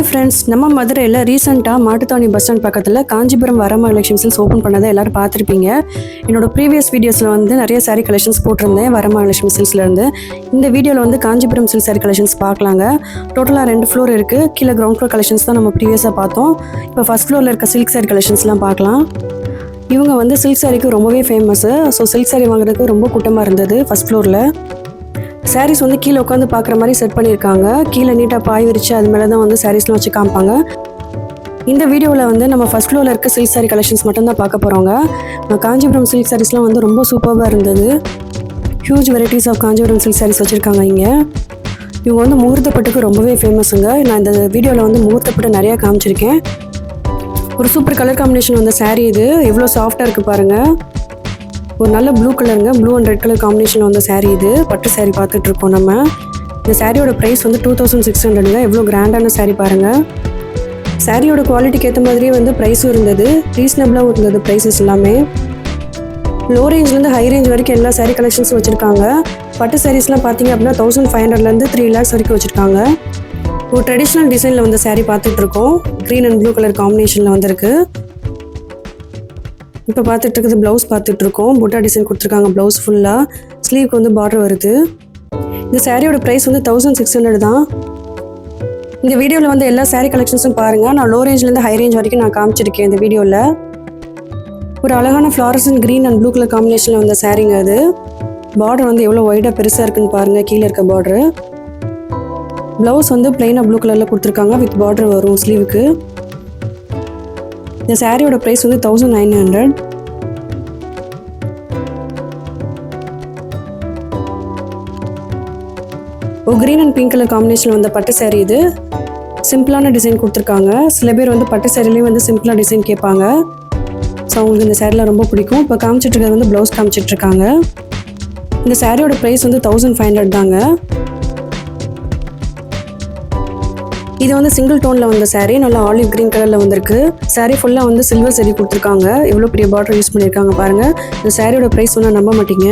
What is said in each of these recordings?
Hi friends நம்ம மதுரையில் ரீசெண்டாக மாட்டுத்தாவணி பஸ் ஸ்டாண்ட் பக்கத்தில் காஞ்சிபுரம் வரமா எலெக்ஷன்ஸில் ஓப்பன் பண்ணதை எல்லாரும் பார்த்துருப்பீங்க. என்னோட ப்ரீவியஸ் வீடியோஸில் வந்து நிறைய சாரீ கலெக்ஷன்ஸ் போட்டிருந்தேன் வரமா எலெக்ஷன் சில்ஸ்லேருந்து இந்த வீடியோவில் வந்து காஞ்சிபுரம் சில்க் saree கலெக்ஷன்ஸ் பார்க்கலாங்க. டோட்டலாக ரெண்டு ஃப்ளோர் இருக்குது கீழே கிரவுண்ட் ஃப்ளோர் கலெக்ஷன்ஸ் தான் நம்ம ப்ரீவியஸாக பார்த்தோம். இப்போ ஃபஸ்ட் ஃப்ளோரில் இருக்க சில்க் saree கலெக்ஷன்ஸ்லாம் பார்க்கலாம். இவங்க வந்து சில்க் சாரிக்கு ரொம்பவே ஃபேமஸ்ஸு ஸோ சில்க் saree வாங்குறதுக்கு ரொம்ப கூட்டமாக இருந்தது ஃபஸ்ட் ஃப்ளோரில் சாரீஸ் வந்து கீழே உட்காந்து பார்க்குற மாதிரி செட் பண்ணியிருக்காங்க. கீழே நீட்டாக பாய் விரிச்சு அது மேலே தான் வந்து சாரீஸ்லாம் வச்சு காமிப்பாங்க. இந்த வீடியோவில் வந்து நம்ம ஃபஸ்ட் ஃப்ளோரில் இருக்க சில்க் சாரீ கலெக்ஷன்ஸ் மட்டும்தான் பார்க்க போகிறோங்க காஞ்சிபுரம் சில்க் சாரீஸ்லாம் வந்து ரொம்ப சூப்பராக இருந்தது. Huge varieties of Kanchipuram silk sarees வச்சுருக்காங்க இங்கே. இவங்க வந்து முகூர்த்தப்பட்டுக்கு ரொம்பவே ஃபேமஸுங்க நான் இந்த வீடியோவில் வந்து முகூர்த்தப்பட்டு நிறையா காமிச்சிருக்கேன். ஒரு சூப்பர் கலர் காம்பினேஷன் வந்த சாரீ இது. எவ்வளோ சாஃப்டாக இருக்குது பாருங்கள் ஒரு நல்ல ப்ளூ கலருங்க blue and red colour combination வந்த சாரீ இது. பட்டு சாரீ பார்த்துட்டு இருக்கோம் நம்ம. இந்த சாரியோட ப்ரைஸ் வந்து டூ தௌசண்ட் சிக்ஸ் ஹண்ட்ரடுங்க எவ்வளோ கிராண்டான சாரீ பாருங்கள் சாரியோட குவாலிட்டிக்கு ஏற்ற மாதிரியே வந்து ப்ரைஸும் இருந்தது. ரீசனபிளாகவும் இருந்தது ப்ரைஸஸ் எல்லாமே. லோ ரேஞ்ச்லேருந்து ஹை ரேஞ்ச் வரைக்கும் எல்லா சாரீ கலெக்ஷன்ஸும் வச்சுருக்காங்க. பட்டு சாரீஸ்லாம் பார்த்தீங்க அப்படின்னா தௌசண்ட் ஃபைவ் ஹண்ட்ரட்லேருந்து த்ரீ லேக்ஸ் வரைக்கும் வச்சுருக்காங்க. ஒரு ட்ரெடிஷ்னல் டிசைனில் வந்து சாரீ பார்த்துட்டு இருக்கோம் க்ரீன் அண்ட் ப்ளூ கலர் காம்பினேஷனில் வந்திருக்கு. இப்போ பார்த்துட்டு இருக்குது ப்ளவுஸ் பார்த்துட்டு இருக்கோம் புட்டா டிசைன் கொடுத்துருக்காங்க ப்ளவுஸ் ஃபுல்லாக ஸ்லீவ்க்கு வந்து பார்டர் வருது. இந்த சாரியோட ப்ரைஸ் வந்து தௌசண்ட் சிக்ஸ் ஹண்ட்ரட் தான். இந்த வீடியோவில் வந்து எல்லா சாரீ கலெக்ஷன்ஸும் பாருங்கள் நான் லோ ரேஞ்ச்லேருந்து ஹை ரேஞ்ச் வரைக்கும் நான் காமிச்சிருக்கேன் இந்த வீடியோவில் ஒரு அழகான fluorescent green and blue colour காம்பினேஷனில் வந்த சாரீங்க அது. பார்டர் வந்து எவ்வளோ ஒய்டாக பெருசாக இருக்குன்னு பாருங்கள் கீழே இருக்க பார்டரு ப்ளவுஸ் வந்து பிளெயினாக ப்ளூ கலரில் கொடுத்துருக்காங்க. வித் பார்டர் வரும் ஸ்லீவுக்கு இந்த சாரியோட ப்ரைஸ் வந்து thousand nine hundred oh green and pink colour combination வந்த பட்டு saree இது. சிம்பிளான டிசைன் கொடுத்துருக்காங்க. சில பேர் வந்து பட்டு சேரீலேயும் வந்து சிம்பிளாக டிசைன் கேட்பாங்க. ஸோ அவங்களுக்கு இந்த சேரீலாம் ரொம்ப பிடிக்கும். இப்போ காமிச்சிட்டு இருக்கிறது வந்து ப்ளவுஸ் காமிச்சிட்ருக்காங்க இந்த சாரியோட ப்ரைஸ் வந்து தௌசண்ட் ஃபைவ் ஹண்ட்ரட் தாங்க. இது வந்து சிங்கிள் டோனில் வந்த சாரீ நல்லா ஆலிவ் கிரீன் கலரில் வந்திருக்கு. Saree ஃபுல்லாக வந்து சில்வர் சரி கொடுத்துருக்காங்க. இவ்வளோ பெரிய பார்டர் யூஸ் பண்ணியிருக்காங்க பாருங்கள் இந்த சாரியோட ப்ரைஸ் ஒன்றும் நம்ப மாட்டீங்க.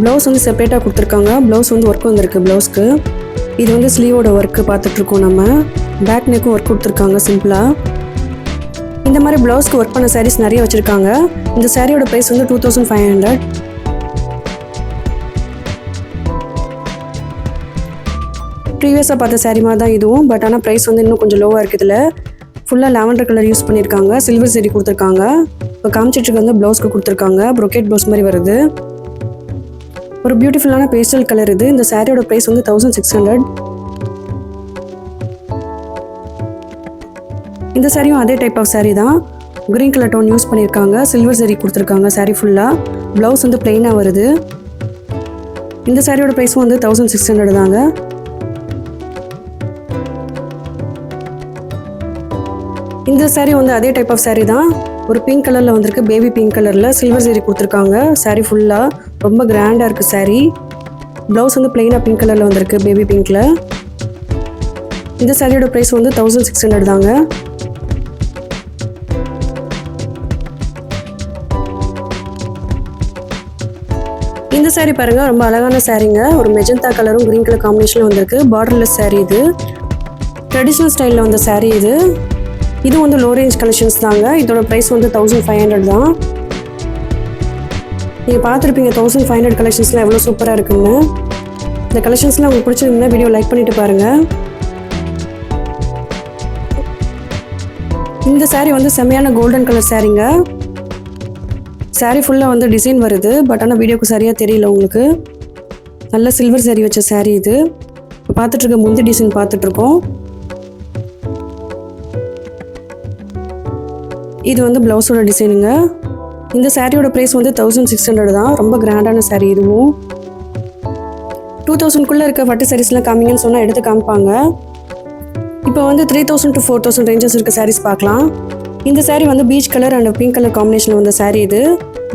ப்ளவுஸ் வந்து செப்பரேட்டாக கொடுத்துருக்காங்க. ப்ளவுஸ் வந்து ஒர்க் வந்திருக்கு ப்ளவுஸ்க்கு இது வந்து ஸ்லீவோட ஒர்க்கு பார்த்துட்ருக்கோம் நம்ம. பேக் நெக்கும் ஒர்க் கொடுத்துருக்காங்க சிம்பிளாக இந்த மாதிரி ப்ளவுஸ்க்கு ஒர்க் பண்ண சாரீஸ் நிறைய வச்சுருக்காங்க. இந்த சாரியோட ப்ரைஸ் வந்து டூ தௌசண்ட் ஃபைவ் ஹண்ட்ரட் ப்ரீவியஸாக பார்த்த saree மாதிரி தான் இதுவும் பட் ஆனால் ப்ரைஸ் வந்து இன்னும் கொஞ்சம் லோவாக இருக்குது இதில் ஃபுல்லாக லாவெண்டர் கலர் யூஸ் பண்ணியிருக்காங்க சில்வர் சரி கொடுத்துருக்காங்க. இப்போ காமிச்சிட்டு வந்து ப்ளவுஸ்க்கு கொடுத்துருக்காங்க. ப்ரொக்கேட் ப்ளவுஸ் மாதிரி வருது. ஒரு பியூட்டிஃபுல்லான பேஸ்டல் கலர் இது. இந்த சாரியோட ப்ரைஸ் வந்து தௌசண்ட் சிக்ஸ் ஹண்ட்ரட் இந்த சாரியும் அதே டைப் ஆஃப் சேரீ தான். க்ரீன் கலர் டோன் யூஸ் பண்ணியிருக்காங்க சில்வர் சரி கொடுத்துருக்காங்க. சேரீ ஃபுல்லாக ப்ளவுஸ் வந்து ப்ளெயினாக வருது. இந்த சாரியோட ப்ரைஸும் வந்து தௌசண்ட் சிக்ஸ் ஹண்ட்ரட் தாங்க. இந்த சாரீ வந்து அதே டைப் ஆஃப் சாரீ தான். ஒரு பிங்க் கலரில் வந்திருக்கு பேபி பிங்க் கலரில் சில்வர் saree கொடுத்துருக்காங்க. சாரீ ஃபுல்லாக ரொம்ப கிராண்டாக இருக்குது சாரீ ப்ளவுஸ் வந்து பிளெயினாக பிங்க் கலரில் வந்திருக்கு பேபி பிங்க்கில் இந்த சாரியோட ப்ரைஸ் வந்து தௌசண்ட் சிக்ஸ் ஹண்ட்ரட் தாங்க. இந்த சாரீ பாருங்க ரொம்ப அழகான சாரீங்க ஒரு மெஜந்தா கலரும் கிரீன் கலர் காம்பினேஷனில் வந்திருக்கு. பார்டர்லெஸ் சாரீ இது. ட்ரெடிஷ்னல் ஸ்டைலில் வந்த சாரீ இது. இது வந்து லோ ரேஞ்ச் கலெக்ஷன்ஸ் தாங்க. இதோட ப்ரைஸ் வந்து தௌசண்ட் ஃபைவ் ஹண்ட்ரட் தான். நீங்கள் பார்த்துருப்பீங்க தௌசண்ட் ஃபைவ் ஹண்ட்ரட் கலெக்ஷன்ஸ்லாம் எவ்வளோ சூப்பராக இருக்குன்னு. இந்த கலெக்ஷன்ஸ்லாம் உங்களுக்கு பிடிச்சிருந்தா வீடியோ லைக் பண்ணிட்டு பாருங்கள் இந்த சேரீ வந்து செம்மையான கோல்டன் கலர் சாரீங்க சாரீ ஃபுல்லாக வந்து டிசைன் வருது பட் ஆனால் வீடியோக்கு சரியாக தெரியல உங்களுக்கு. நல்ல சில்வர் சாரீ வச்ச சாரீ இது. பார்த்துட்ருக்க முந்தி டிசைன் பார்த்துட்ருக்கோம் இது வந்து ப்ளவுஸோட டிசைனுங்க. இந்த சாரியோட ப்ரைஸ் வந்து தௌசண்ட் சிக்ஸ் ஹண்ட்ரட் தான். ரொம்ப கிராண்டான saree இதுவும். டூ தௌசண்ட்குள்ளே இருக்க பட்டு சாரீஸ்லாம் காமிங்கன்னு சொன்னால் எடுத்து காமிப்பாங்க. இப்போ வந்து three thousand to four thousand ranges இருக்க சாரீஸ் பார்க்கலாம். இந்த சாரீ வந்து peach colour and pink colour காம்பினேஷனில் வந்த saree இது.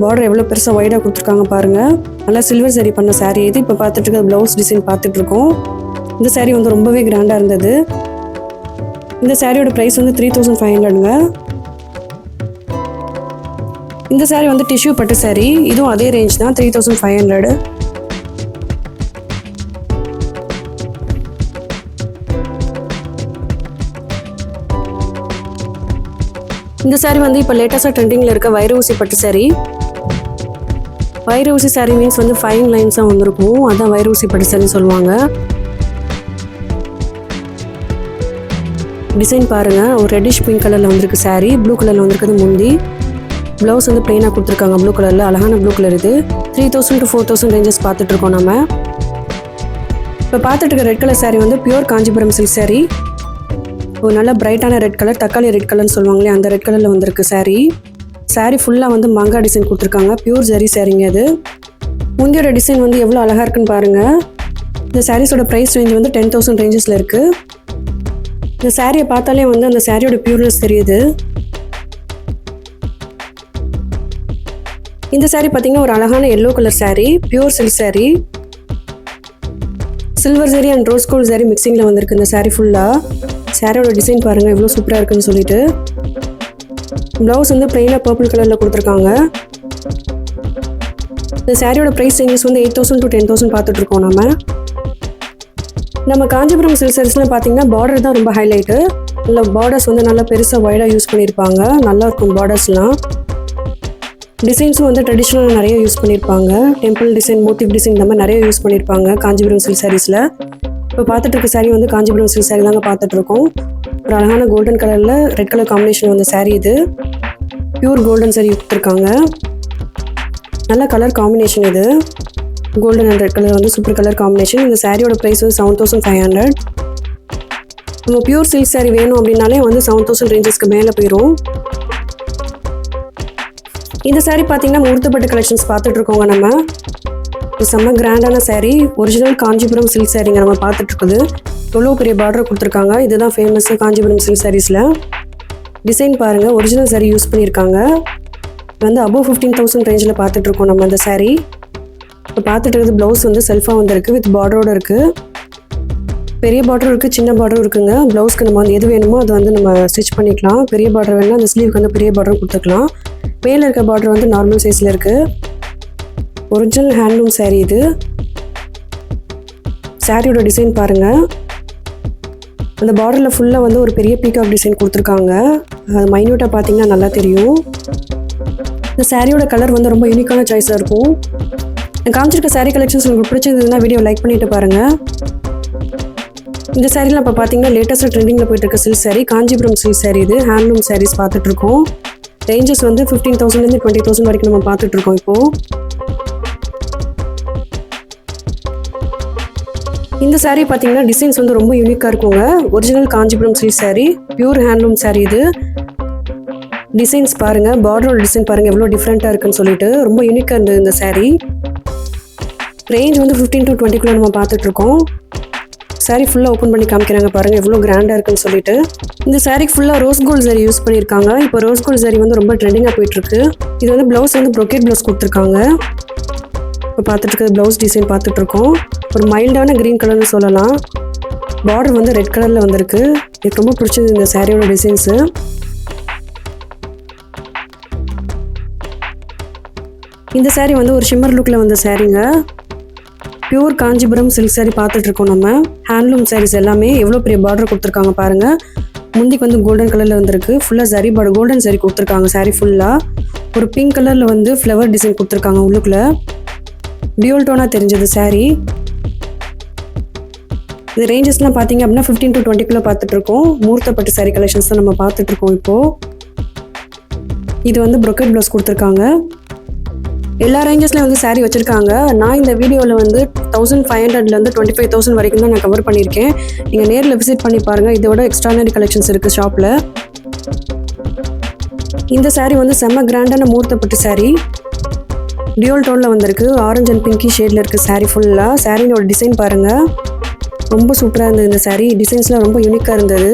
பார்டர் எவ்வளோ பெருசாக ஒய்டாக கொடுத்துருக்காங்க பாருங்கள் நல்லா சில்வர் saree பண்ண saree இது. இப்போ பார்த்துட்டு இருக்க ப்ளவுஸ் டிசைன் பார்த்துட்ருக்கோம் இந்த சாரீ வந்து ரொம்பவே கிராண்டாக இருந்தது. இந்த சாரியோட ப்ரைஸ் வந்து த்ரீ தௌசண்ட் ஃபைவ் ஹண்ட்ரடுங்க இந்த சாரீ வந்து டிஷ்யூ பட்டு சாரீ இதுவும் அதே ரேஞ்ச் தான் த்ரீ தௌசண்ட் ஃபைவ் ஹண்ட்ரடு இந்த saree வந்து இப்போ லேட்டஸ்ட்டாக ட்ரெண்டிங்கில் இருக்க வைர ஊசி பட்டு saree. வைர ஊசி saree மீன்ஸ் வந்து ஃபைன் லைன்ஸாக வந்திருக்கும். அதான் வைர ஊசி பட்டு சாரின்னு சொல்லுவாங்க. டிசைன் பாருங்கள் ஒரு ரெட்டிஷ் பிங்க் கலரில் வந்திருக்கு saree. ப்ளூ கலரில் வந்திருக்குது முந்தி. ப்ளவுஸ் வந்து பிளெயினாக கொடுத்துருக்காங்க ப்ளூ கலரில் அழகான ப்ளூ கலர் இது. Three thousand to four thousand ranges பார்த்துட்ருக்கோம் நம்ம. இப்போ பார்த்துட்டு இருக்க ரெட் கலர் சாரீ வந்து பியூர் காஞ்சிபுரம் சில்க் சாரீ ஒரு நல்ல பிரைட்டான ரெட் கலர் தக்காளி ரெட் கலர்னு சொல்லுவாங்களே அந்த ரெட் கலரில் வந்திருக்கு சாரீ சாரீ ஃபுல்லாக வந்து மங்கா டிசைன் கொடுத்துருக்காங்க. பியூர் ஜரி சாரீங்க அது முந்தியோட டிசைன் வந்து எவ்வளோ அழகாக இருக்குன்னு பாருங்கள் இந்த சாரீஸோட ப்ரைஸ் ரேஞ்ச் வந்து டென் தௌசண்ட் ரேஞ்சஸில் இருக்குது இந்த சாரியை பார்த்தாலே வந்து அந்த சாரியோட பியூர்னஸ் தெரியுது. இந்த சாரீ பார்த்தீங்கன்னா ஒரு அழகான yellow colour saree pure silk saree silver saree and rose gold saree மிக்சிங்கில் வந்திருக்கு இந்த சாரீ ஃபுல்லாக சாரியோட டிசைன் பாருங்கள் எவ்வளோ சூப்பராக இருக்குன்னு சொல்லிட்டு. ப்ளவுஸ் வந்து பிளெயினாக பர்பிள் கலரில் கொடுத்துருக்காங்க. இந்த சாரியோட ப்ரைஸ் ரேஞ்சஸ் வந்து eight thousand to ten thousand பார்த்துட்ருக்கோம் நம்ம நம்ம காஞ்சிபுரம் சில்க் சாரீஸ்லாம் பார்த்தீங்கன்னா பார்டர் தான் ரொம்ப ஹைலைட்டு இல்லை பார்டர்ஸ் வந்து நல்லா பெருசாக ஒய்டாக யூஸ் பண்ணியிருப்பாங்க நல்லா இருக்கும் பார்டர்ஸ்லாம் டிசைன்ஸும் வந்து ட்ரெடிஷ்னலாக நிறைய யூஸ் பண்ணியிருப்பாங்க டெம்பிள் டிசைன் மோட்டிவ் டிசைன் இந்த மாதிரி நிறைய யூஸ் பண்ணியிருப்பாங்க காஞ்சிபுரம் சில்க் சாரீஸில் இப்போ பார்த்துட்டு இருக்க சாரீ வந்து காஞ்சிபுரம் சில்க் saree தாங்க பார்த்துட்ருக்கோம் ஒரு அழகான கோல்டன் கலரில் ரெட் கலர் காம்பினேஷன் வந்த சாரீ இது. பியூர் கோல்டன் saree கொடுத்துருக்காங்க. நல்ல கலர் காம்பினேஷன் இது. கோல்டன் அண்ட் ரெட் கலர் வந்து சூப்பர் கலர் காம்பினேஷன் இந்த சாரியோட ப்ரைஸ் வந்து செவன் தௌசண்ட் ஃபைவ் ஹண்ட்ரட் நம்ம பியூர் சில்க் saree வேணும் அப்படின்னாலே வந்து செவன் தௌசண்ட் ரேஞ்சஸ்க்கு மேலே போயிடும் இந்த சாரீ பார்த்தீங்கன்னா முகூர்த்தப்பட்டு கலெக்ஷன்ஸ் பார்த்துட்டு இருக்கோங்க நம்ம. இது செம்ம கிராண்டான சாரீ ஒரிஜினல் காஞ்சிபுரம் சில்க் சாரீங்க நம்ம பார்த்துட்டு இருக்குது எவ்வளோ பெரிய பார்டர் கொடுத்துருக்காங்க. இதுதான் ஃபேமஸ் காஞ்சிபுரம் சில்க் சாரீஸில் டிசைன் பாருங்கள் ஒரிஜினல் சாரீ யூஸ் பண்ணியிருக்காங்க. வந்து அபோவ் ஃபிஃப்டீன் தௌசண்ட் ரேஞ்சில் பார்த்துட்ருக்கோம் நம்ம இந்த சாரீ இப்போ பார்த்துட்டு இருக்கிறது ப்ளவுஸ் வந்து செல்ஃபாக வந்திருக்கு வித் பார்டரோடு இருக்குது பெரிய பார்டரும் இருக்குது சின்ன பார்டரும் இருக்குங்க. ப்ளவுஸ்க்கு நம்ம வந்து எது வேணுமோ அதை வந்து நம்ம ஸ்டிச் பண்ணிக்கலாம். பெரிய பார்டர் வேணால் அந்த ஸ்லீவ்க்கு வந்து பெரிய பார்டரும் கொடுத்துக்கலாம். மேலே இருக்க பார்டர் வந்து நார்மல் சைஸில் இருக்குது ஒரிஜினல் ஹேண்ட்லூம் சேரீ இது. சாரியோட டிசைன் பாருங்கள் அந்த பார்டரில் ஃபுல்லாக வந்து ஒரு பெரிய பீகாக் டிசைன் கொடுத்துருக்காங்க. அது மைன்யூட்டாக பார்த்தீங்கன்னா நல்லா தெரியும். இந்த சாரியோட கலர் வந்து ரொம்ப யூனிக்கான சாய்ஸாக இருக்கும். நான் காமிச்சிருக்க saree கலெக்ஷன்ஸ் உங்களுக்கு பிடிச்சிருந்ததுன்னா வீடியோ லைக் பண்ணிட்டு பாருங்கள் இந்த சாரீலாம் இப்போ பார்த்தீங்கன்னா லேட்டஸ்ட்டாக ட்ரெண்டிங்கில் போயிட்டு இருக்க silk sorry Kanchipuram silk sorry இது. ஹேண்ட்லூம் சாரீஸ் பார்த்துட்டு இருக்கோம் ரேஞ்சஸ் வந்து ஃபிஃப்டீன் தௌசண்ட்லேருந்து டுவெண்ட்டி தௌசண்ட் வரைக்கும் நம்ம பார்த்துட்டு இருக்கோம் இப்போது இந்த saree பார்த்தீங்கன்னா டிசைன்ஸ் வந்து ரொம்ப யூனிக்காக இருக்குங்க. Original Kanchipuram silk saree pure handloom saree இது. டிசைன்ஸ் பாருங்கள் பார்டரோட டிசைன் பாருங்கள் எவ்வளோ டிஃப்ரெண்ட்டாக இருக்குன்னு சொல்லிட்டு ரொம்ப யூனிக்காக இருந்தது இந்த saree. ரேஞ்ச் வந்து ஃபிஃப்டீன் டு டுவெண்ட்டிக்குள்ளே நம்ம பார்த்துட்ருக்கோம் இருக்கோம் ஃபுல்லாக ஓப்பன் பண்ணி காமிக்கிறாங்க பாருங்க. எவ்வளோ கிராண்டாக இருக்குன்னு சொல்லிட்டு. இந்த saree ஃபுல்லாக ரோஸ் கோல்ட் சாரி யூஸ் பண்ணியிருக்காங்க. இப்போ ரோஸ் கோல்ட் சாரி வந்து ரொம்ப ட்ரெண்டிங்காக போயிட்டுருக்கு. இது வந்து ப்ளவுஸ் வந்து ப்ரொக்கேட் ப்ளவுஸ் கொடுத்துருக்காங்க. இப்போ பார்த்துட்டு இருக்கிறது ப்ளவுஸ் டிசைன் பார்த்துட்டு இருக்கோம் ஒரு மைல்டான க்ரீன் கலர்னு சொல்லலாம். பார்டர் வந்து ரெட் கலரில் வந்திருக்கு. எனக்கு ரொம்ப பிடிச்சது இந்த சாரியோட டிசைன்ஸு இந்த saree வந்து ஒரு ஷிம்மர் லுக்கில் வந்த சாரீங்க பியூர் காஞ்சிபுரம் சில்க் சாரீ பார்த்துட்டு இருக்கோம் நம்ம. ஹேண்ட்லூம் சாரீஸ் எல்லாமே எவ்வளோ பெரிய பார்டர் கொடுத்துருக்காங்க பாருங்க. முந்திக்கு வந்து கோல்டன் கலரில் வந்திருக்கு. ஃபுல்லாக சரி பார்டர் கோல்டன் saree கொடுத்துருக்காங்க. Saree ஃபுல்லாக ஒரு பிங்க் கலரில் வந்து ஃப்ளவர் டிசைன் கொடுத்துருக்காங்க உள்ளுக்குள்ள. டியூல் டோனாக தெரிஞ்சது saree. இது ரேஞ்சஸ்லாம் பார்த்தீங்க அப்படின்னா ஃபிஃப்டீன் டு டுவெண்ட்டிக்குள்ளே பார்த்துட்டு இருக்கோம் மூர்த்தப்பட்டு saree கலெக்ஷன்ஸ் தான் நம்ம பார்த்துட்டு இருக்கோம் இப்போது இது வந்து ப்ரொக்கெட் ப்ளவுஸ் கொடுத்துருக்காங்க. எல்லா ரேஞ்சஸ்லையும் வந்து சாரீ வச்சுருக்காங்க. நான் இந்த வீடியோவில் வந்து தௌசண்ட் ஃபைவ் ஹண்ட்ரட்லேருந்து டுவெண்ட்டி ஃபைவ் தௌசண்ட் வரைக்கும் தான் நான் கவர் பண்ணியிருக்கேன் நீங்கள் நேரில் விசிட் பண்ணி பாருங்கள் இதோட எக்ஸ்ட்ரானரி கலெக்ஷன்ஸ் இருக்குது ஷாப்பில் இந்த சாரீ வந்து செம்ம கிராண்டான மூர்த்தப்பட்டு சாரீ டியூல் டோனில் வந்திருக்கு. ஆரஞ்ச் அண்ட் பிங்கி ஷேடில் இருக்குது சாரீ ஃபுல்லாக சாரீனோட டிசைன் பாருங்கள் ரொம்ப சூப்பராக இருந்தது இந்த சாரீ டிசைன்ஸ்லாம் ரொம்ப யூனிக்காக இருந்தது.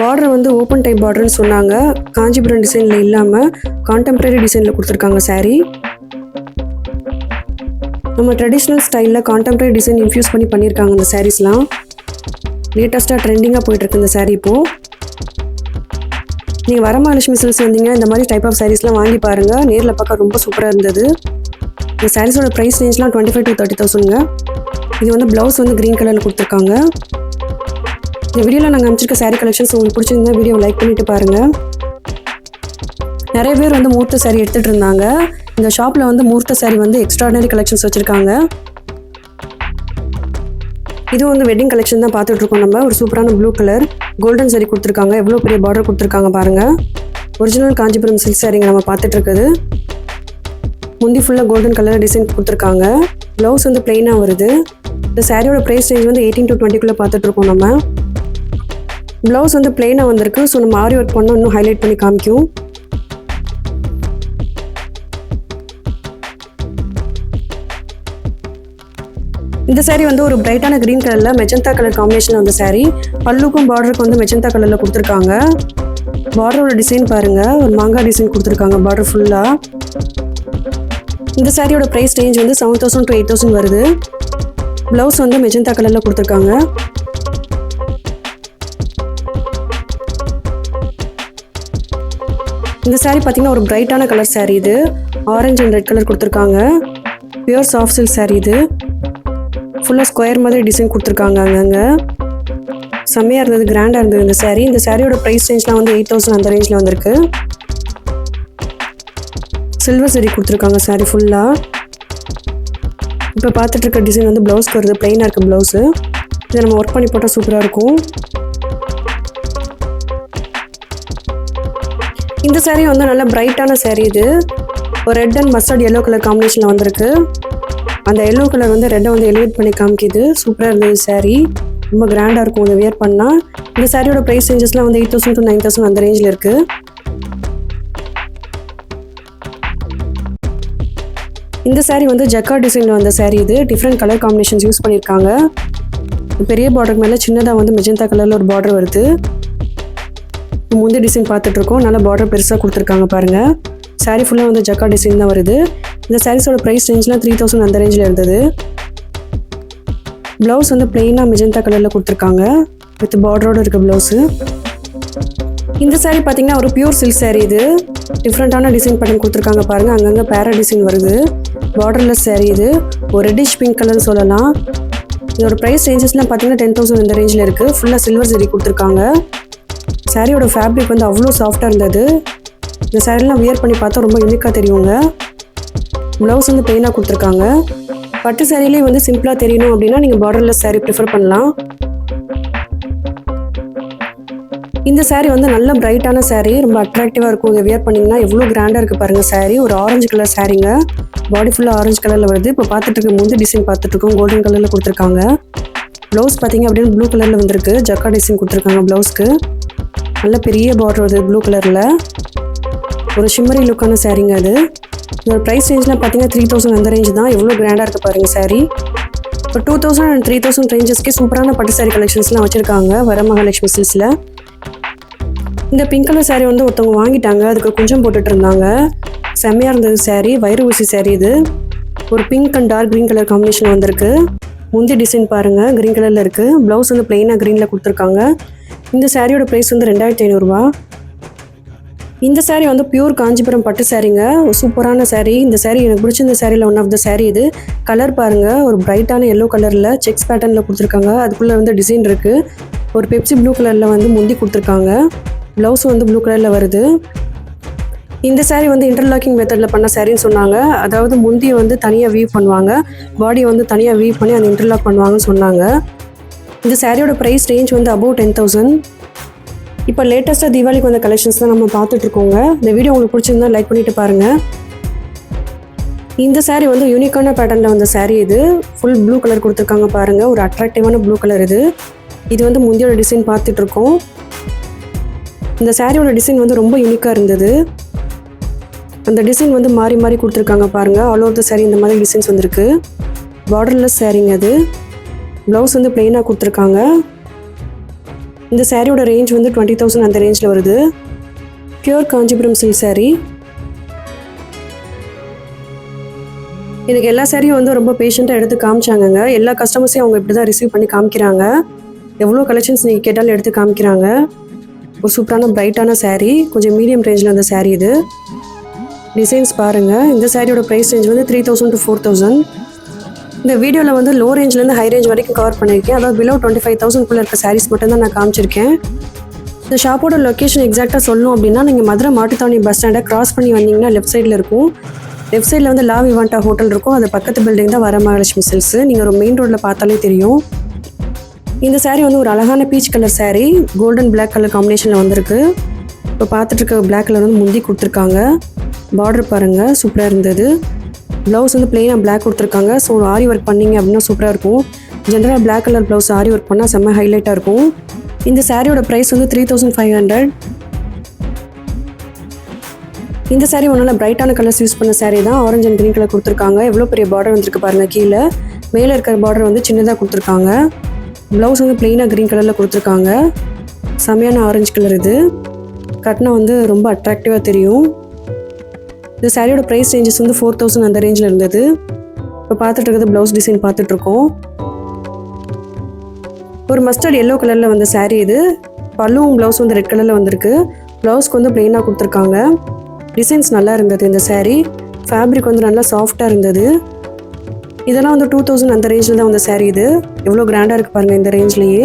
பார்டர் வந்து ஓப்பன் டைப் பார்டர்னு சொன்னாங்க. காஞ்சிபுரம் டிசைனில் இல்லாமல் கான்டெம்பரரி டிசைனில் கொடுத்துருக்காங்க சாரீ நம்ம ட்ரெடிஷ்னல் ஸ்டைலில் கான்டெம்பரரி டிசைன் இன்ஃப்யூஸ் பண்ணி பண்ணியிருக்காங்க இந்த சாரீஸ்லாம் லேட்டஸ்ட்டாக ட்ரெண்டிங்காக போயிட்டுருக்கு இந்த சாரீ இப்போது நீங்கள் வரமகாலட்சுமி சில்ஸ் வந்தீங்க இந்த மாதிரி டைப் ஆஃப் சாரீஸ்லாம் வாங்கி பாருங்கள் நேரில் பார்க்க ரொம்ப சூப்பராக இருந்தது. இந்த சாரீஸோட ப்ரைஸ் ரேஞ்ச்லாம் டுவெண்ட்டி ஃபைவ் டு தேர்ட்டி தௌசண்ட்ங்க இது வந்து ப்ளவுஸ் வந்து க்ரீன் கலரில் கொடுத்துருக்காங்க. இந்த வீடியோவில் நாங்கள் அமைச்சிருக்க சாரீ கலெக்ஷன்ஸ் உங்களுக்கு பிடிச்சிருந்தா வீடியோ லைக் பண்ணிட்டு பாருங்கள் நிறைய பேர் வந்து மூர்த்த saree எடுத்துகிட்டு இருந்தாங்க. இந்த ஷாப்பில் வந்து மூர்த்த saree வந்து எக்ஸ்ட்ராடனரி கலெக்ஷன்ஸ் வச்சுருக்காங்க. இது வந்து வெட்டிங் கலெக்ஷன் தான் பார்த்துட்ருக்கோம் நம்ம. ஒரு சூப்பரான ப்ளூ கலர் கோல்டன் saree கொடுத்துருக்காங்க. எவ்வளோ பெரிய பார்டர் கொடுத்துருக்காங்க பாருங்கள் ஒரிஜினல் காஞ்சிபுரம் சில்க் சாரிங்க நம்ம பார்த்துட்ருக்குது முந்தி ஃபுல்லாக கோல்டன் கலர் டிசைன் கொடுத்துருக்காங்க. ப்ளவுஸ் வந்து பிளெயினாக வருது. இந்த சாரியோட ப்ரைஸ் ரேஞ்ச் வந்து எயிட்டீன் டு டுவெண்ட்டிக்குள்ளே பார்த்துட்ருக்கோம் நம்ம. ப்ளவுஸ் வந்து பிளெயினாக வந்திருக்கு. ஸோ நம்ம ஆரி ஒர்க் பண்ணோம் இன்னும் ஹைலைட் பண்ணி காமிக்கும் இந்த saree வந்து ஒரு பிரைட்டான க்ரீன் கலரில் மெஜந்தா கலர் காம்பினேஷன் வந்த சாரீ பல்லுக்கும் பார்டருக்கு வந்து மெஜந்தா கலரில் கொடுத்துருக்காங்க. பார்டரோட டிசைன் பாருங்கள் ஒரு மாங்காய் டிசைன் கொடுத்துருக்காங்க பார்டர் ஃபுல்லாக இந்த சாரியோட ப்ரைஸ் ரேஞ்ச் வந்து seven thousand to eight thousand வருது. ப்ளவுஸ் வந்து மெஜந்தா கலரில் கொடுத்துருக்காங்க. இந்த saree பார்த்தீங்கன்னா ஒரு பிரைட்டான கலர் saree இது. ஆரஞ்சு அண்ட் ரெட் கலர் கொடுத்துருக்காங்க. பியூர் சாஃப்ட் சில்க் சாரீ இது. ஃபுல்லாக ஸ்கொயர் மாதிரி டிசைன் கொடுத்துருக்காங்க அங்கங்கே. செம்மையாக இருந்தது கிராண்டாக இருந்தது இந்த சாரீ இந்த சாரியோட ப்ரைஸ் ரேஞ்ச்லாம் வந்து எயிட் தௌசண்ட் அந்த ரேஞ்சில் வந்திருக்கு. சில்வர் சரி கொடுத்துருக்காங்க saree ஃபுல்லாக இப்போ பார்த்துட்டு இருக்க டிசைன் வந்து ப்ளவுஸ்க்கு வருது. ப்ளெயினாக இருக்குது ப்ளவுஸு இதை நம்ம ஒர்க் பண்ணி போட்டால் சூப்பராக இருக்கும். இந்த சேரீ வந்து நல்ல பிரைட்டான சேரீ இது. ஒரு red and mustard yellow colour காம்பினேஷனில் வந்திருக்கு. அந்த எல்லோ கலர் வந்து ரெட்டை வந்து எலிவேட் பண்ணி காமிக்குது. சூப்பராக இருந்தது சேரீ ரொம்ப கிராண்டாக இருக்கும் இதை வியர் பண்ணால் இந்த சாரியோட ப்ரைஸ் ரேஞ்சஸ்லாம் வந்து eight thousand to nine thousand அந்த ரேஞ்சில் இருக்குது இந்த saree வந்து ஜக்கா டிசைனில் வந்த saree இது. டிஃப்ரெண்ட் கலர் காம்பினேஷன்ஸ் யூஸ் பண்ணியிருக்காங்க பெரிய பார்டருக்கு மேலே சின்னதாக வந்து மெஜந்தா கலரில் ஒரு பார்டர் வருது. முந்தைய டிசைன் பார்த்துட்ருக்கோம். நல்லா பார்டர் பெருசாக கொடுத்துருக்காங்க பாருங்கள் சாரீ ஃபுல்லாக வந்து ஜக்கா டிசைன் தான் வருது. இந்த சாரீஸோட ப்ரைஸ் ரேஞ்ச்லாம் த்ரீ தௌசண்ட் அந்த ரேஞ்சில் இருந்தது. ப்ளவுஸ் வந்து பிளெயினாக மெஜந்தா கலரில் கொடுத்துருக்காங்க. வித் பார்டரோடு இருக்க ப்ளவுஸு இந்த சாரீ பார்த்தீங்கன்னா ஒரு பியூர் சில்க் சாரீ இது. டிஃப்ரெண்ட்டான டிசைன் பேட்டர்ன் கொடுத்துருக்காங்க பாருங்கள் அங்கங்கே பேரா டிசைன் வருது. பார்டர்லெஸ் சாரீ இது. ஒரு ரெட்டிஷ் பிங்க் கலர்னு சொல்லலாம். இதோட ப்ரைஸ் ரேஞ்சஸ்லாம் பார்த்தீங்கன்னா டென் தௌசண்ட் இந்த ரேஞ்சில் இருக்குது ஃபுல்லாக சில்வர் சரி கொடுத்துருக்காங்க. சாரியோட ஃபேப்ரிக் வந்து அவ்வளோ சாஃப்டாக இருந்தது. இந்த சாரீலாம் வியர் பண்ணி பார்த்தா ரொம்ப யூனிக்காக தெரியுங்க. ப்ளவுஸ் வந்து பெயினாக கொடுத்துருக்காங்க. பட்டு சாரிலே வந்து சிம்பிளாக தெரியணும் அப்படின்னா நீங்கள் பார்டர்லெஸ் saree ப்ரிஃபர் பண்ணலாம். இந்த சாரீ வந்து நல்ல பிரைட்டான சாரீ ரொம்ப அட்ராக்டிவாக இருக்கும். இதை வியர் பண்ணிங்கன்னா எவ்வளோ கிராண்டாக இருக்குது பாருங்கள் சாரீ ஒரு ஆரஞ்சு கலர் சாரீங்க பாடி ஃபுல்லாக ஆரஞ்சு கலரில் வருது. இப்போ பார்த்துட்டு இருக்க முந்தி டிசைன் பார்த்துட்ருக்கோம் கோல்டன் கலரில் கொடுத்துருக்காங்க. ப்ளவுஸ் பார்த்தீங்க அப்படின்னு ப்ளூ கலரில் வந்திருக்கு. ஜக்கா டிசைன் கொடுத்துருக்காங்க ப்ளவுஸ்க்கு நல்ல பெரிய பார்டர் வருது ப்ளூ கலரில் ஒரு ஷிம்மரி லுக்கான சாரீங்க அது. இதோட ப்ரைஸ் ரேஞ்சில் பார்த்தீங்கன்னா த்ரீ தௌசண்ட் அந்த ரேஞ்ச் தான். எவ்வளோ கிராண்டாக இருக்குது பாருங்கள் saree. இப்போ two thousand and three thousand ரேஞ்சஸ்க்கே சூப்பரான பட்டு saree கலெக்ஷன்ஸ்லாம் வச்சுருக்காங்க வரமகாலட்சுமி சில்ஸில் இந்த பிங்க் கலர் சாரீ வந்து ஒருத்தவங்க வாங்கிட்டாங்க. அதுக்கு கொஞ்சம் போட்டுட்டு இருந்தாங்க. செம்மையாக இருந்தது சாரீ வயிறு ஊசி சாரீ இது. ஒரு pink and dark green colour combination வந்திருக்கு. முந்தி டிசைன் பாருங்கள் க்ரீன் கலரில் இருக்குது ப்ளவுஸ் வந்து பிளெயினாக க்ரீனில் கொடுத்துருக்காங்க. இந்த சாரியோட ப்ரைஸ் வந்து ரெண்டாயிரத்தி ஐநூறுரூவா இந்த சாரீ வந்து பியூர் காஞ்சிபுரம் பட்டு சாரீங்க ஒரு சூப்பரான சாரீ இந்த சாரீ எனக்கு பிடிச்சிருந்த சாரியில் ஒன் ஆஃப் த சாரீ இது. கலர் பாருங்கள் ஒரு பிரைட்டான எல்லோ கலரில் செக்ஸ் பேட்டர்னில் கொடுத்துருக்காங்க. அதுக்குள்ளே வந்து டிசைன் இருக்குது ஒரு பெப்சி ப்ளூ கலரில் வந்து முந்தி கொடுத்துருக்காங்க. ப்ளவுஸ் வந்து ப்ளூ கலரில் வருது. இந்த சாரீ வந்து இன்டர்லாக்கிங் மெத்தடில் பண்ண சாரின்னு சொன்னாங்க. அதாவது முந்தியை வந்து தனியாக வீவ் பண்ணுவாங்க. பாடியை வந்து தனியாக வீவ் பண்ணி அந்த இன்டர்லாக் பண்ணுவாங்கன்னு சொன்னாங்க. இந்த சாரியோட ப்ரைஸ் ரேஞ்ச் வந்து அபவுட் டென் தௌசண்ட் இப்போ லேட்டஸ்ட்டாக தீபாவளிக்கு வந்த கலெக்ஷன்ஸ் தான் நம்ம பார்த்துட்ருக்கோங்க. இந்த வீடியோ உங்களுக்கு பிடிச்சிருந்தா லைக் பண்ணிட்டு பாருங்கள் இந்த saree வந்து யூனிக்கான பேட்டர்னில் வந்த saree இது. ஃபுல் ப்ளூ கலர் கொடுத்துருக்காங்க பாருங்கள் ஒரு அட்ராக்டிவான ப்ளூ கலர் இது. இது வந்து முந்தியோட டிசைன் பார்த்துட்ருக்கோம். இந்த சாரியோட டிசைன் வந்து ரொம்ப யூனிக்காக இருந்தது. அந்த டிசைன் வந்து மாறி மாறி கொடுத்துருக்காங்க பாருங்கள் ஆல் ஓவர் த saree இந்த மாதிரி டிசைன்ஸ் வந்திருக்கு. பார்டர்லெஸ் சாரீங்க அது. ப்ளவுஸ் வந்து பிளெயினாக கொடுத்துருக்காங்க. இந்த சாரியோட ரேஞ்ச் வந்து டுவெண்ட்டி தௌசண்ட் அந்த ரேஞ்சில் வருது. பியூர் காஞ்சிபுரம் சில்க் சாரீ எனக்கு எல்லா சாரியும் வந்து ரொம்ப பேஷண்ட்டாக எடுத்து காமிச்சாங்கங்க. எல்லா கஸ்டமர்ஸையும் அவங்க இப்படி தான் ரிசீவ் பண்ணி காமிக்கிறாங்க. எவ்வளோ கலெக்ஷன்ஸ் நீங்கள் கேட்டாலும் எடுத்து காமிக்கிறாங்க. ஒரு சூப்பரான பிரைட்டான சாரீ கொஞ்சம் மீடியம் ரேஞ்சில் அந்த சாரீ இது. டிசைன்ஸ் பாருங்கள் இந்த சாரியோட ப்ரைஸ் ரேஞ்ச் வந்து three thousand to four thousand இந்த வீடியோவில் வந்து லோ ரேஞ்ச்லேருந்து ஹை ரேஞ்ச் வரைக்கும் கவர் பண்ணியிருக்கேன் அதாவது பிலோ டுவெண்ட்டி ஃபைவ் தௌசண்ட்குள்ளே இருக்க சாரீஸ் மட்டும் தான் நான் காமிச்சிருக்கேன். இந்த ஷாப்போட லொக்கேஷன் எக்ஸாக்டாக சொல்லணும் அப்படின்னா நீங்கள் மதுரை மாட்டுத்தாவணி பஸ் ஸ்டாண்டை கிராஸ் பண்ணி வந்தீங்கன்னா லெஃப்ட் சைடில் இருக்கும். லெஃப்ட் சைடில் வந்து லா விவாண்டா ஹோட்டல் இருக்கும். அது பக்கத்து பில்டிங் தான் வரமகாலட்சுமி சில்ஸு நீங்கள் ஒரு மெயின் ரோட்டில் பார்த்தாலே தெரியும். இந்த சாரீ வந்து ஒரு அழகான peach colour saree golden black colour காம்பினேஷனில் வந்திருக்கு. இப்போ பார்த்துட்டு இருக்க பிளாக் கலர் வந்து முந்தி கொடுத்துருக்காங்க. பார்டர் பாருங்கள் சூப்பராக இருந்தது. ப்ளவுஸ் வந்து பிளெயினாக பிளாக் கொடுத்துருக்காங்க. ஸோ ஆரி ஒர்க் பண்ணீங்க அப்படின்னா சூப்பராக இருக்கும். ஜென்ரலாக black colour blouse aari work பண்ணால் செம்ம ஹைலைட்டாக இருக்கும். இந்த சாரியோட ப்ரைஸ் வந்து த்ரீ தௌசண்ட் ஃபைவ் ஹண்ட்ரட் இந்த saree ஒன்றால் பிரைட்டான கலர்ஸ் யூஸ் பண்ண சாரீ தான். ஆரஞ்சு அண்ட் க்ரீன் கலர் கொடுத்துருக்காங்க. எவ்வளோ பெரிய பார்டர் வந்துருக்கு பாருங்கள் கீழே. மேலே இருக்கிற பார்டர் வந்து சின்னதாக கொடுத்துருக்காங்க. ப்ளவுஸ் வந்து பிளெயினாக க்ரீன் கலரில் கொடுத்துருக்காங்க. செமையான ஆரஞ்சு கலர் இது. கட்டினா வந்து ரொம்ப அட்ராக்டிவாக தெரியும். இந்த சாரியோட ப்ரைஸ் ரேஞ்சஸ் வந்து ஃபோர் தௌசண்ட் அந்த ரேஞ்சில் இருந்தது. இப்போ பார்த்துட்டு இருக்கிறது ப்ளவுஸ் டிசைன் பார்த்துட்ருக்கோம் ஒரு மஸ்டர்ட் எல்லோ கலரில் வந்த saree இது. பல்லுவும் ப்ளவுஸ் வந்து ரெட் கலரில் வந்திருக்கு. ப்ளவுஸ்க்கு வந்து ப்ளெயினாக கொடுத்துருக்காங்க. டிசைன்ஸ் நல்லா இருந்தது இந்த saree. ஃபேப்ரிக் வந்து நல்லா சாஃப்டாக இருந்தது. இதெல்லாம் வந்து டூ தௌசண்ட் அந்த ரேஞ்சில் தான் வந்த saree இது. எவ்வளோ கிராண்டாக இருக்குது பாருங்கள் இந்த ரேஞ்ச்லேயே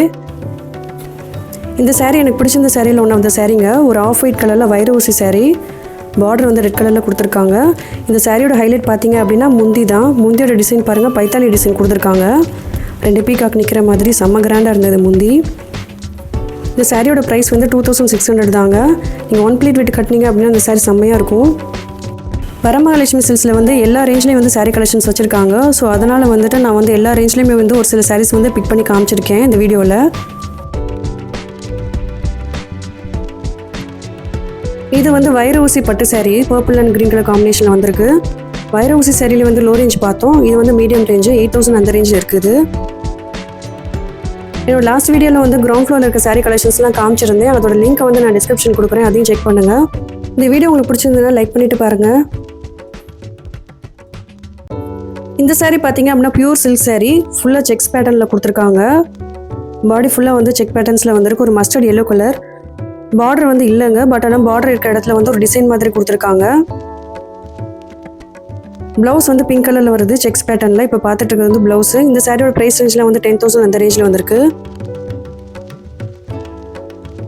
இந்த saree எனக்கு பிடிச்சிருந்த சாரியில் ஒன்று வந்த சாரீங்க ஒரு ஆஃப் ஒயிட் கலரில் வைர ஊசி பார்டர் வந்து ரெட் கலரில் கொடுத்துருக்காங்க. இந்த சாரியோட ஹைலைட் பார்த்தீங்க அப்படின்னா முந்தி தான். முந்தியோட டிசைன் பாருங்கள் பைத்தானி டிசைன் கொடுத்துருக்காங்க. ரெண்டு பீகாக் நிற்கிற மாதிரி செம்ம கிராண்டாக இருந்தது முந்தி. இந்த சாரியோட ப்ரைஸ் வந்து டூ தௌசண்ட் சிக்ஸ் ஹண்ட்ரட் தாங்க. நீங்கள் ஒன் பிளேட் விட்டு கட்டினீங்க அப்படின்னா அந்த சாரி செம்மையாக இருக்கும். வரமகாலட்சுமி சில்ஸில் வந்து எல்லா ரேஞ்ச்லேயும் வந்து saree கலெக்ஷன்ஸ் வச்சுருக்காங்க. ஸோ அதனால் வந்துட்டு நான் வந்து எல்லா ரேஞ்ச்லேயுமே வந்து ஒரு சில சாரீஸ் வந்து பிக் பண்ணி காமிச்சிருக்கேன் இந்த வீடியோவில் இது வந்து வைர ஊசி பட்டு saree purple and green colour காம்பினேஷனில் வந்திருக்கு. வைர ஊசி சாரியில் வந்து லோ ரேஞ்ச் பார்த்தோம். இது வந்து மீடியம் ரேஞ்சு எயிட் தௌசண்ட் அந்த ரேஞ்சில் இருக்குது. என்னோட லாஸ்ட் வீடியோவில் வந்து கிரவுண்ட் ஃப்ளோரில் இருக்க சாரீ கலெக்ஷன்ஸ்லாம் காமிச்சிருந்தேன். அதோட லிங்க்கை வந்து நான் டிஸ்கிரிப்ஷன் கொடுக்குறேன். அதையும் செக் பண்ணுங்கள் இந்த வீடியோ உங்களுக்கு பிடிச்சிருந்ததுன்னா லைக் பண்ணிட்டு பாருங்கள் இந்த saree பார்த்தீங்க அப்படின்னா பியூர் சில்க் saree. ஃபுல்லாக செக்ஸ் பேட்டர்னில் கொடுத்துருக்காங்க. பாடி ஃபுல்லாக வந்து செக் பேட்டர்ன்ஸில் வந்திருக்கு. ஒரு மஸ்டர்ட் எல்லோ கலர் பார்டர் வந்து இல்லைங்க. பட் ஆனால் பார்டர் இருக்கிற இடத்துல வந்து ஒரு டிசைன் மாதிரி கொடுத்துருக்காங்க. ப்ளவுஸ் வந்து பிங்க் கலரில் வருது. செக்ஸ் பேட்டர்னில் இப்போ பார்த்துட்டு இருக்கிறது வந்து ப்ளவுஸ் இந்த சாரியோட ப்ரைஸ் ரேஞ்சில் வந்து டென் தௌசண்ட் அந்த ரேஞ்சில் வந்திருக்கு.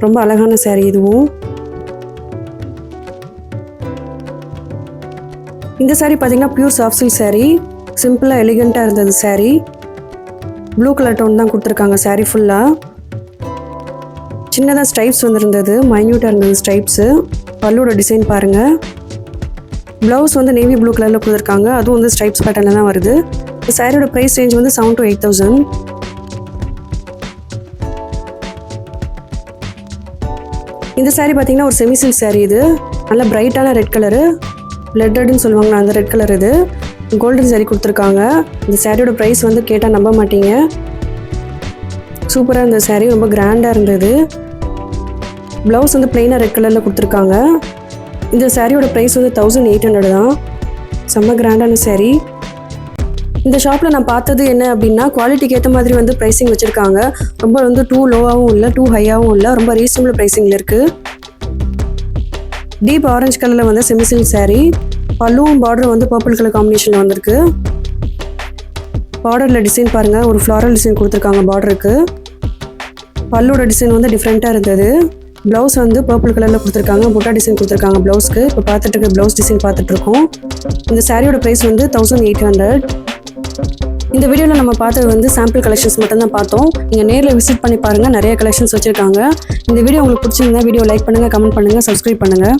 ரொம்ப அழகான saree இதுவும். இந்த saree பார்த்தீங்கன்னா பியூர் சாஃப்ட் சில்க் saree. சிம்பிளாக எலிகண்ட்டாக இருந்தது saree. ப்ளூ கலர் டோன் தான் கொடுத்துருக்காங்க saree ஃபுல்லாக சின்னதாக ஸ்ட்ரைப்ஸ் வந்திருந்தது. மைன்யூட்டாக இருந்தது ஸ்ட்ரைப்ஸு பல்லோட டிசைன் பாருங்கள் ப்ளவுஸ் வந்து நேவி ப்ளூ கலரில் கொடுத்துருக்காங்க. அதுவும் வந்து ஸ்ட்ரைப்ஸ் பேட்டர்னில் தான் வருது. இந்த சாரியோட ப்ரைஸ் ரேஞ்ச் வந்து செவன் டு எயிட் தௌசண்ட் இந்த சாரீ பார்த்தீங்கன்னா ஒரு செமி சில்க் saree இது. நல்ல பிரைட்டான ரெட் கலரு பிளட்டட்னு சொல்லுவாங்க. அந்த ரெட் கலர் இது. கோல்டன் saree கொடுத்துருக்காங்க. இந்த சாரியோட ப்ரைஸ் வந்து கேட்டால் நம்ப மாட்டீங்க. சூப்பராக இருந்த சாரீ ரொம்ப கிராண்டாக இருந்தது. ப்ளவுஸ் வந்து பிளெயினாக ரெட் கலரில் கொடுத்துருக்காங்க. இந்த சாரியோட ப்ரைஸ் வந்து தௌசண்ட் எயிட் ஹண்ட்ரட் தான். செம்ம கிராண்டான சாரீ இந்த ஷாப்பில் நான் பார்த்தது என்ன அப்படின்னா குவாலிட்டிக்கு ஏற்ற மாதிரி வந்து ப்ரைஸிங் வச்சுருக்காங்க. ரொம்ப வந்து டூ லோவாகவும் இல்லை டூ ஹையாகவும் இல்லை ரொம்ப ரீசனபிள் ப்ரைஸிங்கில் இருக்குது டீப் ஆரஞ்சு கலரில் வந்து செமிசில் சாரீ பல்லுவும் பார்டர் வந்து பர்பிள் கலர் காம்பினேஷனில் வந்திருக்கு. பார்டரில் டிசைன் பாருங்கள் ஒரு ஃப்ளாரல் டிசைன் கொடுத்துருக்காங்க பார்டருக்கு. பல்லோட டிசைன் வந்து டிஃப்ரெண்ட்டாக இருந்தது. ப்ளவுஸ் வந்து பர்பிள் கலரில் கொடுத்துருக்காங்க. புட்டா டிசைன் கொடுத்துருக்காங்க ப்ளவுஸ்க்கு இப்போ பார்த்துட்டு இருக்க ப்ளவுஸ் டிசைன் பார்த்துட்ருக்கோம் இந்த சாரியோட ப்ரைஸ் வந்து தௌசண்ட் எயிட் ஹண்ட்ரட் இந்த வீடியோவில் நம்ம பார்த்தது வந்து சாம்பிள் கலெக்ஷன்ஸ் மட்டும்தான் பார்த்தோம். நீங்கள் நேரில் விசிட் பண்ணி பாருங்கள் நிறைய கலெக்ஷன்ஸ் வச்சுருக்காங்க. இந்த வீடியோ உங்களுக்கு பிடிச்சிருந்தா வீடியோ லைக் பண்ணுங்கள் கமெண்ட் பண்ணுங்கள் சப்ஸ்கிரைப் பண்ணுங்கள்